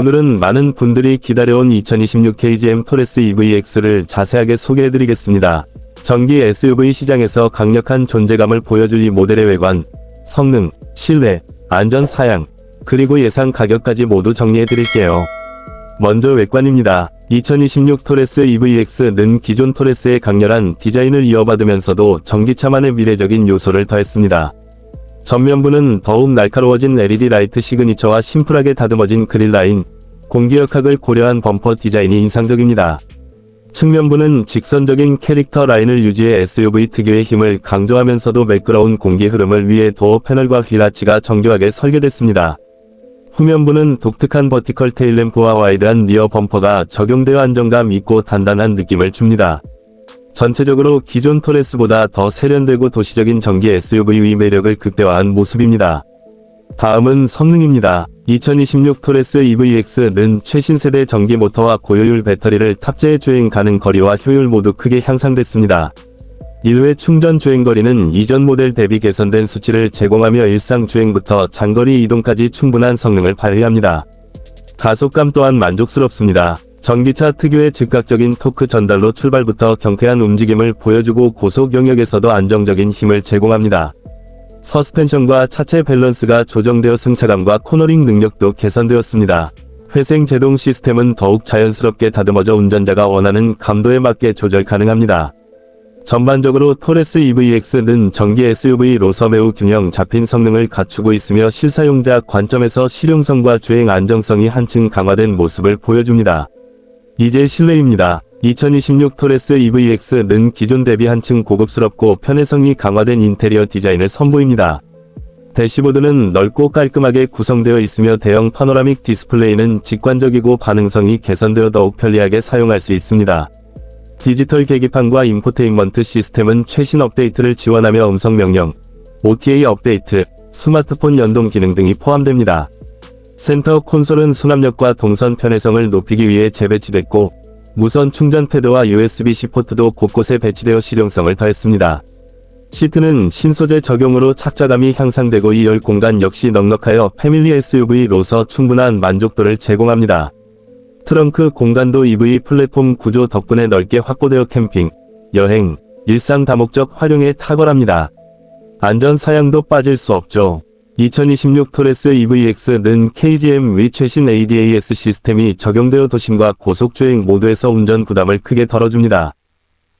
많은 분들이 기다려온 2026 KGM 토레스 EVX를 자세하게 소개해드리겠습니다. 전기 SUV 시장에서 강력한 존재감을 보여줄 이 모델의 외관, 성능, 실내, 안전 사양, 그리고 예상 가격까지 모두 정리해드릴게요. 먼저 외관입니다. 2026 토레스 EVX는 기존 토레스의 강렬한 디자인을 이어받으면서도 전기차만의 미래적인 요소를 더했습니다. 전면부는 더욱 날카로워진 LED 라이트 시그니처와 심플하게 다듬어진 그릴 라인, 공기역학을 고려한 범퍼 디자인이 인상적입니다. 측면부는 직선적인 캐릭터 라인을 유지해 SUV 특유의 힘을 강조하면서도 매끄러운 공기 흐름을 위해 도어 패널과 휠아치가 정교하게 설계됐습니다. 후면부는 독특한 버티컬 테일램프와 와이드한 리어 범퍼가 적용되어 안정감 있고 단단한 느낌을 줍니다. 전체적으로 기존 토레스보다 더 세련되고 도시적인 전기 SUV의 매력을 극대화한 모습입니다. 다음은 성능입니다. 2026 토레스 EVX는 최신 세대 전기 모터와 고효율 배터리를 탑재해 주행 가능 거리와 효율 모두 크게 향상됐습니다. 1회 충전 주행 거리는 이전 모델 대비 개선된 수치를 제공하며 일상 주행부터 장거리 이동까지 충분한 성능을 발휘합니다. 가속감 또한 만족스럽습니다. 전기차 특유의 즉각적인 토크 전달로 출발부터 경쾌한 움직임을 보여주고 고속 영역에서도 안정적인 힘을 제공합니다. 서스펜션과 차체 밸런스가 조정되어 승차감과 코너링 능력도 개선되었습니다. 회생 제동 시스템은 더욱 자연스럽게 다듬어져 운전자가 원하는 감도에 맞게 조절 가능합니다. 전반적으로 토레스 EVX는 전기 SUV로서 매우 균형 잡힌 성능을 갖추고 있으며 실사용자 관점에서 실용성과 주행 안정성이 한층 강화된 모습을 보여줍니다. 이제 실내입니다. 2026 토레스 EVX는 기존 대비 한층 고급스럽고 편의성이 강화된 인테리어 디자인을 선보입니다. 대시보드는 넓고 깔끔하게 구성되어 있으며 대형 파노라믹 디스플레이는 직관적이고 반응성이 개선되어 더욱 편리하게 사용할 수 있습니다. 디지털 계기판과 인포테인먼트 시스템은 최신 업데이트를 지원하며 음성 명령, OTA 업데이트, 스마트폰 연동 기능 등이 포함됩니다. 센터 콘솔은 수납력과 동선 편의성을 높이기 위해 재배치됐고, 무선 충전 패드와 USB-C 포트도 곳곳에 배치되어 실용성을 더했습니다. 시트는 신소재 적용으로 착좌감이 향상되고 2열 공간 역시 넉넉하여 패밀리 SUV로서 충분한 만족도를 제공합니다. 트렁크 공간도 EV 플랫폼 구조 덕분에 넓게 확보되어 캠핑, 여행, 일상 다목적 활용에 탁월합니다. 안전 사양도 빠질 수 없죠. 2026 토레스 EVX는 KGM 위 최신 ADAS 시스템이 적용되어 도심과 고속주행 모두에서 운전 부담을 크게 덜어줍니다.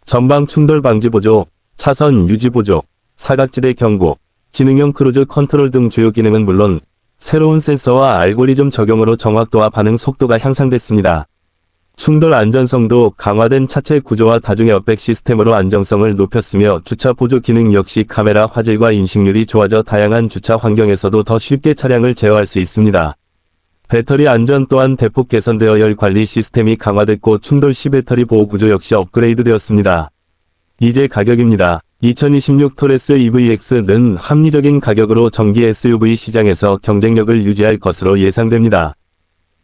전방 충돌 방지 보조, 차선 유지 보조, 사각지대 경고, 지능형 크루즈 컨트롤 등 주요 기능은 물론 새로운 센서와 알고리즘 적용으로 정확도와 반응 속도가 향상됐습니다. 충돌 안전성도 강화된 차체 구조와 다중의 업백 시스템으로 안정성을 높였으며 주차 보조 기능 역시 카메라 화질과 인식률이 좋아져 다양한 주차 환경에서도 더 쉽게 차량을 제어할 수 있습니다. 배터리 안전 또한 대폭 개선되어 열 관리 시스템이 강화됐고 충돌 시 배터리 보호 구조 역시 업그레이드 되었습니다. 이제 가격입니다. 2026 토레스 EVX는 합리적인 가격으로 전기 SUV 시장에서 경쟁력을 유지할 것으로 예상됩니다.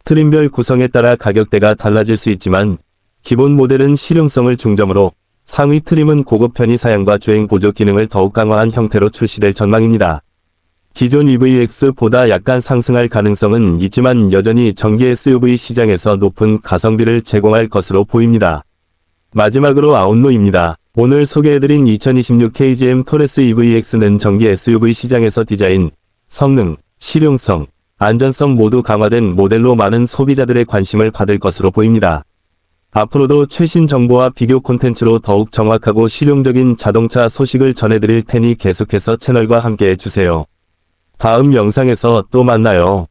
트림별 구성에 따라 가격대가 달라질 수 있지만 기본 모델은 실용성을 중점으로 상위 트림은 고급 편의 사양과 주행 보조 기능을 더욱 강화한 형태로 출시될 전망입니다. 기존 EVX보다 약간 상승할 가능성은 있지만 여전히 전기 SUV 시장에서 높은 가성비를 제공할 것으로 보입니다. 마지막으로 아웃로입니다. 오늘 소개해드린 2026 KGM 토레스 EVX는 전기 SUV 시장에서 디자인, 성능, 실용성, 안전성 모두 강화된 모델로 많은 소비자들의 관심을 받을 것으로 보입니다. 앞으로도 최신 정보와 비교 콘텐츠로 더욱 정확하고 실용적인 자동차 소식을 전해드릴 테니 계속해서 채널과 함께 해주세요. 다음 영상에서 또 만나요.